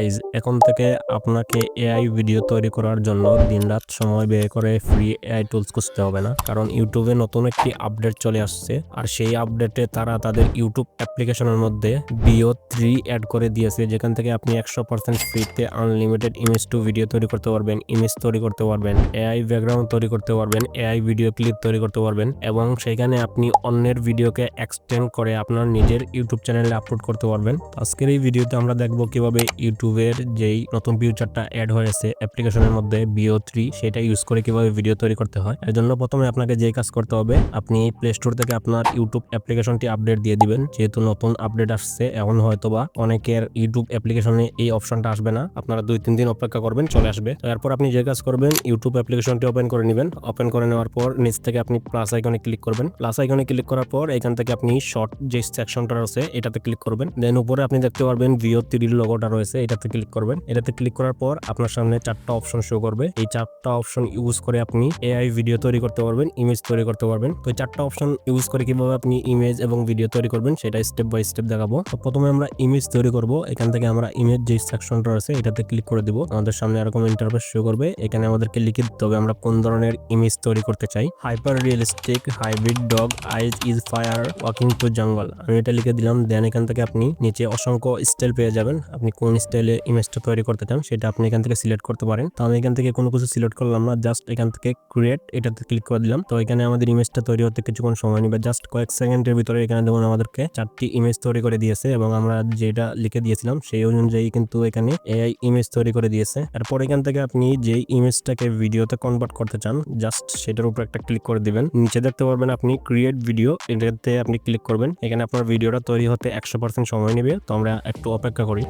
Guys এখন থেকে আপনাকে এআই ভিডিও তৈরি করার জন্য দিনরাত সময় ব্যয় করে ফ্রি এআই টুলস খুঁজতে হবে না। কারণ ইউটিউবে নতুন একটি আপডেট চলে আসছে, আর সেই আপডেটে তারা তাদের ইউটিউব অ্যাপ্লিকেশনের মধ্যে বিও থ্রি অ্যাড করে দিয়েছে, যেখান থেকে আপনি একশো পার্সেন্ট ফ্রিতে আনলিমিটেড ইমেজ টু ভিডিও তৈরি করতে পারবেন ইমেজ তৈরি করতে পারবেন এআই ব্যাকগ্রাউন্ড তৈরি করতে পারবেন এআই ভিডিও ক্লিপ তৈরি করতে পারবেন, এবং সেখানে আপনি অন্যের ভিডিওকে এক্সটেন্ড করে আপনার নিজের ইউটিউব চ্যানেলে আপলোড করতে পারবেন। আজকের এই ভিডিওতে আমরা দেখব কীভাবে ইউটিউবের যেই নতুন ফিউচারটা অ্যাড হয়েছে অ্যাপ্লিকেশনের মধ্যে বিও থ্রি সেটা ইউজ করে কীভাবে ভিডিও তৈরি করতে হয়। এর জন্য প্রথমে আপনাকে যে কাজ করতে হবে, আপনি প্লে স্টোর থেকে আপনার ইউটিউব অ্যাপ্লিকেশনটি আপডেট দিয়ে দিবেন। যেহেতু নতুন আপডেট আসছে, এখন হয়তোবা অনেকের ইউটিউব অ্যাপ্লিকেশনে এই অপশনটা আসবে না। আপনারা দুই, তিন দিন অপেক্ষা করবেন, চলে আসবে। তো এরপর আপনি যে কাজ করবেন ইউটিউব অ্যাপ্লিকেশনটি ওপেন করে নেবেন। ওপেন করে নেওয়ার পর নিচ থেকে আপনি প্লাস আইকনে ক্লিক করবেন। প্লাস আইকনে ক্লিক করার পর এখান থেকে আপনি শর্ট যে সেকশনটা রয়েছে, এটাতে ক্লিক করবেন। দেন উপরে আপনি দেখতে পারবেন ভিও থ্রির লোগোটা রয়েছে এটাতে ক্লিক করবেন। এটাতে ক্লিক করার পর আপনার সামনে চারটা অপশন শো করবে। এই চারটা অপশন ইউজ করে আপনি এআই ভিডিও তৈরি করতে পারবেন ইমেজ তৈরি করতে পারবেন। তো চারটা অপশন ইউজ করে কীভাবে আপনি ইমেজ এবং ভিডিও তৈরি করবেন সেটা স্টেপ বাই স্টেপ দেখাবো। তো প্রথমে আমরা ইমেজ তৈরি করব। এখান থেকে আমরা ইমেজ যে সেকশনটা আছে এটাতে ক্লিক করে দিব। আমাদের সামনে এরকম ইন্টারফেস শো করবে। এখানে আমাদেরকে লিখে দিতে হবে আমরা কোন ধরনের ইমেজ তৈরি করতে চাই। Hyper realistic hybrid dog eyes is fire walking to jungle আমি এটা লিখে দিলাম। দেন এখান থেকে আপনি নিচে অসংখ্য স্টাইল পেয়ে যাবেন। আপনি কোন স্টাইলে ইমেজটা তৈরি করতে চান, সেটা আপনি এখান থেকে সিলেক্ট করতে পারেন। তো আমি এখান থেকে কোনো কিছু সিলেক্ট করলাম না জাস্ট এখান থেকে ক্রিয়েট এটাতে ক্লিক করে দিলাম। তো এখানে আমাদের ইমেজটা তৈরি হতে কিছুক্ষণ সময় নিবে। জাস্ট কয়েক সেকেন্ডের ভিতরে এখানে যেমন আমাদেরকে চারটি ইমেজ তৈরি করে দিয়েছে এবং আমরা যেটা লিখে দিয়েছিলাম, সেই অনুযায়ী কিন্তু এখানে এআই ইমেজ তৈরি করে দিয়েছে। এরপর এখান থেকে আপনি যেই ইমেজটাকে ভিডিওতে কনভার্ট করতে চান জাস্ট সেটার উপর একটা ক্লিক করে দিবেন। নিচে দেখতে পারবেন আপনি ক্রিয়েট ভিডিও এটাতে আপনি ক্লিক করবেন। এখানে আপনার ভিডিওটা তৈরি হতে একশো সময় নেবে। তো আমরা একটু অপেক্ষা করি।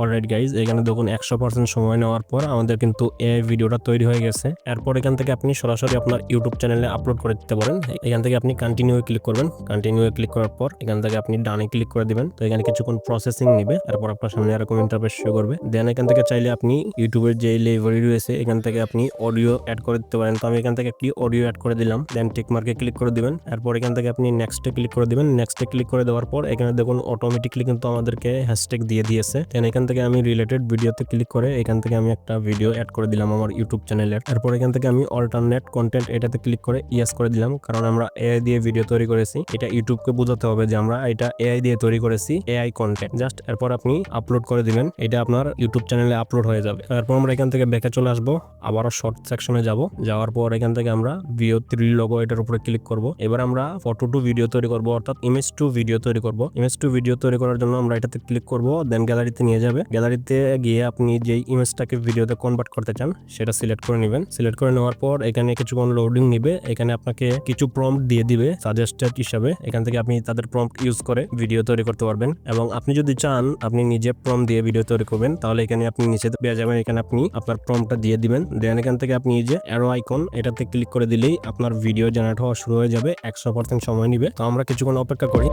অলরাইট গাইজ এখানে দেখুন একশো পার্সেন্ট সময় নেওয়ার পর আমাদের কিন্তু এআই ভিডিওটা তৈরি হয়ে গেছে। এরপর এখান থেকে আপনি সরাসরি আপনার ইউটিউব চ্যানেলে আপলোড করে দিতে পারেন। এখান থেকে আপনি কন্টিনিউ ক্লিক করবেন। কন্টিনিউ ক্লিক করার পর এখান থেকে আপনি ডানে ক্লিক করে দিবেন। তো এখানে কিছুক্ষণ প্রসেসিং নিবে, এরপর আপনার সামনে এরকম ইন্টারফেস শো করবে। দেন এখান থেকে চাইলে আপনি ইউটিউবের যে লাইব্রেরি রয়েছে, এখান থেকে আপনি অডিও অ্যাড করে দিতে পারেন। তো আমি এখান থেকে একটি অডিও অ্যাড করে দিলাম। দেন টিক মার্কে ক্লিক করে দিবেন। এরপর এখান থেকে আপনি নেক্সটে ক্লিক করে দিবেন। নেক্সটে ক্লিক করে দেওয়ার পর এখানে দেখুন অটোমেটিকলি কিন্তু আমাদেরকে হ্যাশট্যাগ দিয়ে দিয়েছে। দেন এখান থেকে আমি রিলেটেড ভিডিওতে ক্লিক করে এখান থেকে আমি একটা ভিডিও অ্যাড করে দিলাম আমার ইউটিউব চ্যানেলের তারপর এখান থেকে আমি অল্টারনেট কন্টেন্ট এটাতে ক্লিক করে ইয়েস করে দিলাম, কারণ আমরা এআই দিয়ে ভিডিও তৈরি করেছি। এটা ইউটিউবকে বোঝাতে হবে যে আমরা এটা এআই দিয়ে তৈরি করেছি এআই কন্টেন্ট জাস্ট এরপর আপনি আপলোড করে দিবেন, এটা আপনার ইউটিউব চ্যানেলে আপলোড হয়ে যাবে। এরপর আমরা এখান থেকে ব্যাকে চলে আসব, আবারও শর্ট সেকশনে যাব। যাওয়ার পর এখান থেকে আমরা ভিও থ্রি লগো এটার উপরে ক্লিক করব। এবার আমরা ফটো টু ভিডিও তৈরি করব, অর্থাৎ ইমেজ টু ভিডিও তৈরি করব। ইমেজ টু ভিডিও তৈরি করার জন্য আমরা এটাতে ক্লিক করব দেন গ্যালারিতে নিয়ে যাবে। গ্যালারিতে গিয়ে আপনি যেই ইমেজটাকে ভিডিওতে কনভার্ট করতে চান, সেটা সিলেক্ট করে নেবেন। সিলেক্ট করে নেওয়ার পর এখানে কিছুক্ষণ লোডিং নিবে। এখানে আপনাকে কিছু প্রম্পট দিয়ে দিবে সাজেস্টেড হিসাবে। এখান থেকে আপনি তাদের প্রম্পট ইউজ করে ভিডিও তৈরি করতে পারবেন। এবং আপনি যদি চান, আপনি নিজে প্রম দিয়ে ভিডিও তৈরি করবেন, তাহলে এখানে আপনি নিচে পেয়ে যাবেন। এখানে আপনি আপনার প্রমটা দিয়ে দিবেন। দেন এখান থেকে আপনি যে অ্যারো আইকন এটাতে ক্লিক করে দিলেই আপনার ভিডিও জেনারেট হওয়া শুরু হয়ে যাবে। একশো পার্সেন্ট সময় নিবে। তো আমরা কিছুক্ষণ অপেক্ষা করি।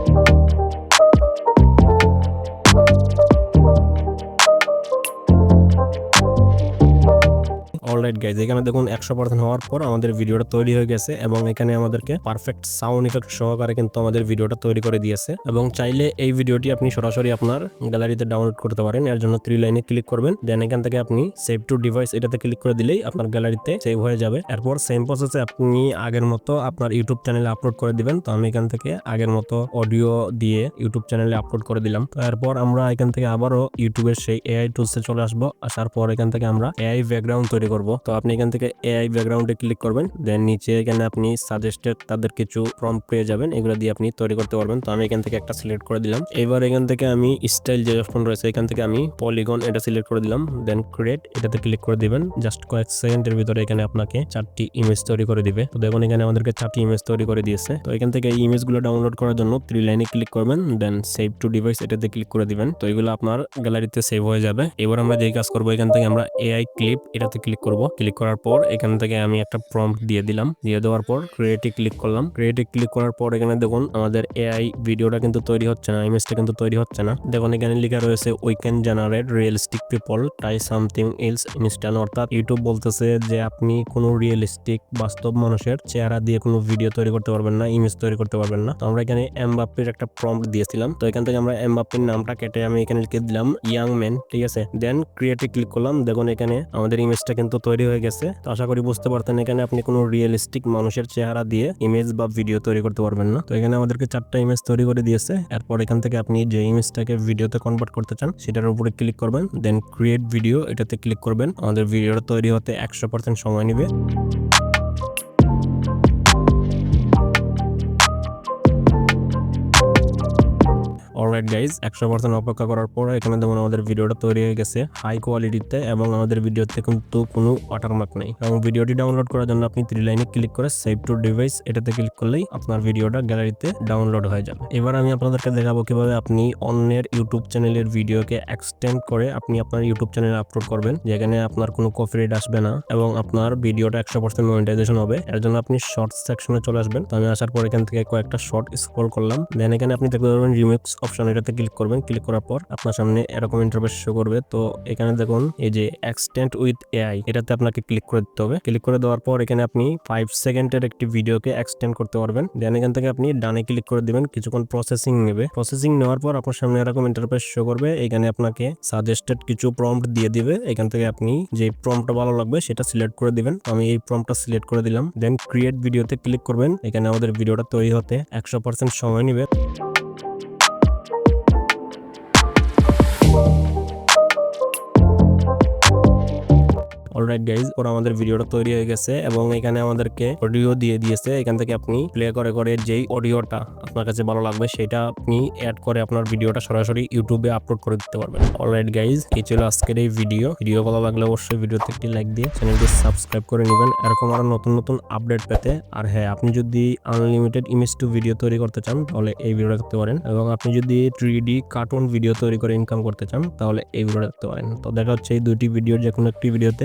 অলরাইট গাইজ এখানে দেখুন একশো পার্সেন্ট হওয়ার পর আমাদের ভিডিওটা তৈরি হয়ে গেছে এবং এখানে আমাদেরকে পারফেক্ট সাউন্ড ইফেক্ট সহকারে কিন্তু আমাদের ভিডিওটা তৈরি করে দিয়েছে। এবং চাইলে এই ভিডিওটি আপনি সরাসরি আপনার গ্যালারিতে ডাউনলোড করতে পারেন। এর জন্য থ্রি লাইনে ক্লিক করবেন। দেন এখান থেকে আপনি সেভ টু ডিভাইস এটাতে ক্লিক করে দিলেই আপনার গ্যালারিতে সেভ হয়ে যাবে। এরপর সেম প্রসেসে আপনি আগের মতো আপনার ইউটিউব চ্যানেলে আপলোড করে দিবেন। তো আমি এখান থেকে আগের মতো অডিও দিয়ে ইউটিউব চ্যানেলে আপলোড করে দিলাম। তো এরপর আমরা এখান থেকে আবারও ইউটিউবের সেই এআই টুলসে চলে আসব। আসার পর এখান থেকে আমরা এআই ব্যাকগ্রাউন্ড তৈরি করব। তো আপনি এখান থেকে এআই ব্যাকগ্রাউন্ডে ক্লিক করবেন। দেন নিচে এখানে আপনি সাজেস্টেড তাদের কিছু ফর্ম পেয়ে যাবেন। এগুলো দিয়ে আপনি তৈরি করতে পারবেন। তো আমি এখান থেকে একটা সিলেক্ট করে দিলাম। এবার এখান থেকে আমি স্টাইল যে অপশন রয়েছে, এখান থেকে আমি পলিগন এটা সিলেক্ট করে দিলাম। দেন ক্রিয়েট এটাতে ক্লিক করে দিবেন। জাস্ট কয়েক সেকেন্ডের ভিতরে এখানে আপনাকে চারটি ইমেজ তৈরি করে দিবে। তো দেখুন এখানে আমাদেরকে চারটি ইমেজ তৈরি করে দিয়েছে। তো এখান থেকে এই ইমেজগুলো ডাউনলোড করার জন্য থ্রি লাইনে ক্লিক করবেন। দেন সেভ টু ডিভাইস এটাতে ক্লিক করে দিবেন। তো এগুলো আপনার গ্যালারিতে সেভ হয়ে যাবে। এবার আমরা যেই কাজ করব, এখান থেকে আমরা এআই ক্লিপ এটাতে ক্লিক করব। করব। ক্লিক করার পর এখান থেকে আমি একটা প্রম্পট দিয়ে দিলাম। দিয়ে দেওয়ার পর ক্রিয়েটে ক্লিক করলাম। ক্রিয়েটে ক্লিক করার পর এখানে দেখুন আমাদের এআই ভিডিওটা কিন্তু তৈরি হচ্ছে না ইমেজটা কিন্তু তৈরি হচ্ছে না। দেখুন এখানে লেখা রয়েছে we can generate realistic people try something else instant অর্থাৎ ইউটিউব বলতেছে যে আপনি কোনো রিয়েলিস্টিক বাস্তব মানুষের চেহারা দিয়ে কোনো ভিডিও তৈরি করতে পারবেন না ইমেজ তৈরি করতে পারবেন না। তো আমরা এখানে এমবাপ্পের একটা প্রম্পট দিয়েছিলাম। তো এখান থেকে আমরা এমবাপ্পের নামটা কেটে আমি এখানে লিখে দিলাম ইয়াং ম্যান ঠিক আছে? দেন ক্রিয়েটে ক্লিক করলাম। দেখুন এখানে আমাদের ইমেজটা কিন্তু তৈরি হয়ে গেছে। তো আশা করি বুঝতে পারতেন, এখানে আপনি কোনো রিয়েলিস্টিক মানুষের চেহারা দিয়ে ইমেজ বা ভিডিও তৈরি করতে পারবেন না। তো এখানে আমাদেরকে চারটা ইমেজ তৈরি করে দিয়েছে। এরপর এখান থেকে আপনি যে ইমেজটাকে ভিডিওতে কনভার্ট করতে চান, সেটার উপরে ক্লিক করবেন দেন ক্রিয়েট ভিডিও এটাতে ক্লিক করবেন। আমাদের ভিডিওটা তৈরি হতে একশো পার্সেন্ট সময় নেবে। অলরাইট গাইজ একশো পার্সেন্ট অপেক্ষা করার পর এখানে যেমন আমাদের ভিডিওটা তৈরি হয়ে গেছে হাই কোয়ালিটিতে এবং আমাদের ভিডিওতে কিন্তু কোনো ওয়াটারমার্ক নেই। এবং ভিডিওটি ডাউনলোড করার জন্য আপনি থ্রি লাইনে ক্লিক করে সেভ টু ডিভাইস এটাতে ক্লিক করলেই আপনার ভিডিওটা গ্যালারিতে ডাউনলোড হয়ে যাবে। এবার আমি আপনাদেরকে দেখাবো কীভাবে আপনি অন্যের ইউটিউব চ্যানেলের ভিডিওকে এক্সটেন্ড করে আপনি আপনার ইউটিউব চ্যানেলে আপলোড করবেন, যেখানে আপনার কোনো কপিরাইট আসবে না এবং আপনার ভিডিওটা একশো পার্সেন্ট মনিটাইজেশন হবে। এর জন্য আপনি শর্টস সেকশনে চলে আসবেন। তো আমি আসার পর এখান থেকে কয়েকটা শর্ট স্ক্রল করলাম। দেন এখানে আপনি দেখতে পারবেন রিমিক্স অপশন এটাতে ক্লিক করবেন। ক্লিক করার পর আপনার সামনে এরকম ইন্টারফেস শো করবে। তো এখানে দেখুন, এই যে এক্সটেন্ড উইথ এআই এটাতে আপনাকে ক্লিক করে দিতে হবে। ক্লিক করে দেওয়ার পর এখানে আপনি ফাইভ সেকেন্ডের একটি ভিডিওকে এক্সটেন্ড করতে পারবেন। দেন এখান থেকে আপনি ডানে ক্লিক করে দিবেন, কিছুক্ষণ প্রসেসিং নেবে। প্রসেসিং নেওয়ার পর আপনার সামনে এরকম ইন্টারফেস শো করবে। এখানে আপনাকে সাজেস্টেড কিছু প্রম্পট দিয়ে দিবে। এখান থেকে আপনি যে প্রম্পটটা ভালো লাগবে সেটা সিলেক্ট করে দিবেন। আমি এই প্রম্পটটা সিলেক্ট করে দিলাম। দেন ক্রিয়েট ভিডিওতে ক্লিক করবেন। এখানে আমাদের ভিডিওটা তৈরি হতে একশো পার্সেন্ট সময় নেবে। অলরাইট গাইজ ওরা আমাদের ভিডিওটা তৈরি হয়ে গেছে এবং এখানে আমাদেরকে অডিও দিয়ে দিয়েছে। এখান থেকে আপনি প্লে করে করে যেই অডিওটা আপনার কাছে ভালো লাগবে, সেটা আপনি অ্যাড করে আপনার ভিডিওটা সরাসরি ইউটিউবে আপলোড করে দিতে পারবেন। অলরাইট গাইজ এই ছিল আজকের এই ভিডিও ভিডিও ভালো লাগলে অবশ্যই ভিডিওতে একটি লাইক দিয়ে চ্যানেলটি সাবস্ক্রাইব করে নেবেন। এরকম আরও নতুন নতুন আপডেট পেতে। আর হ্যাঁ আপনি যদি আনলিমিটেড ইমেজ টু ভিডিও তৈরি করতে চান, তাহলে এই ভিডিওটা দেখতে পারেন। এবং আপনি যদি থ্রি কার্টুন ভিডিও তৈরি করে ইনকাম করতে চান, তাহলে এই ভিডিওটা দেখতে পারেন। তো দেখা হচ্ছে এই দুইটি ভিডিওর যে কোনো একটি ভিডিওতে